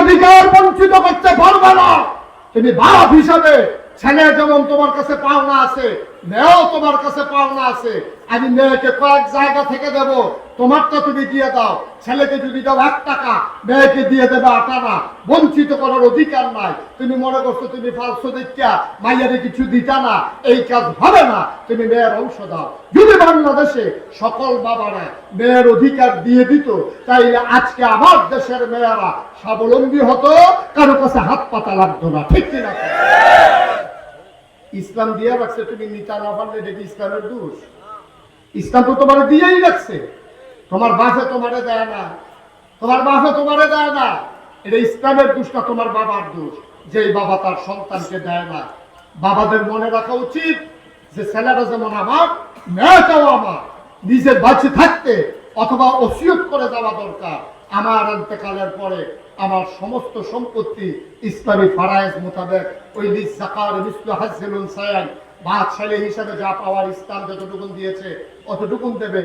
অধিকার বঞ্চিত করতে পারবে না। তুমি বাপ হিসাবে ছেলে যেমন তোমার কাছে পাওনা আছে, মেয়েও তোমার কাছে পাওনা আছে, আমি মেয়েকে কয়েক জায়গা থেকে দেব, তোমারটা তুমি দিয়ে দাও, ছেলেকে যদি দাও এক টাকা, মেয়েকে দিয়ে দেবে আট আনা বঞ্চিত করার অধিকার নাই, তুমি মনে করছ তুমি ফালসো দিচ্ছা মাইয়ারে কিছু দিতা না, এই কাজ হবে না, তুমি মেয়ের অংশ দাও। যদি বাংলাদেশে সকল বাবারা মেয়ের অধিকার দিয়ে দিত, তাইলে আজকে আমার দেশের মেয়েরা স্বাবলম্বী হতো, কারও কাছে হাত পাতা লাগতো না, ঠিক কিনা? ইসলাম দিয়ে রাখছে, তুমি নিতা না পারলে এটা কি ইসলামের দোষ? ইসলাম তো তোমার দিয়েই রাখছে। তোমার বাসে তোমারে দেয় না। তোমার বাসে তোমারে দেয় না। এটা ইসলামের দোষ না তোমার বাবার দোষ। যে বাবা তার সন্তানকে দেয় না। বাবাদের মনে রাখা উচিত যে ছেলেটা যেমন আমার, মেয়েটাও আমার। নিজের বাঁচে থাকতে অথবা ওসিয়ত করে যাওয়া দরকার। আমার অন্তকালের পরে আমার সমস্ত সম্পত্তি ইসলামী ফারায়েজ মোতাবেক ওই লিসাকার মিসলু হাজ্জেলুন সায়ান বা ছেলে হিসাবে যা পাওয়ার ইসলাম যতটুকুন দিয়েছে, অতটুকুন দেবে।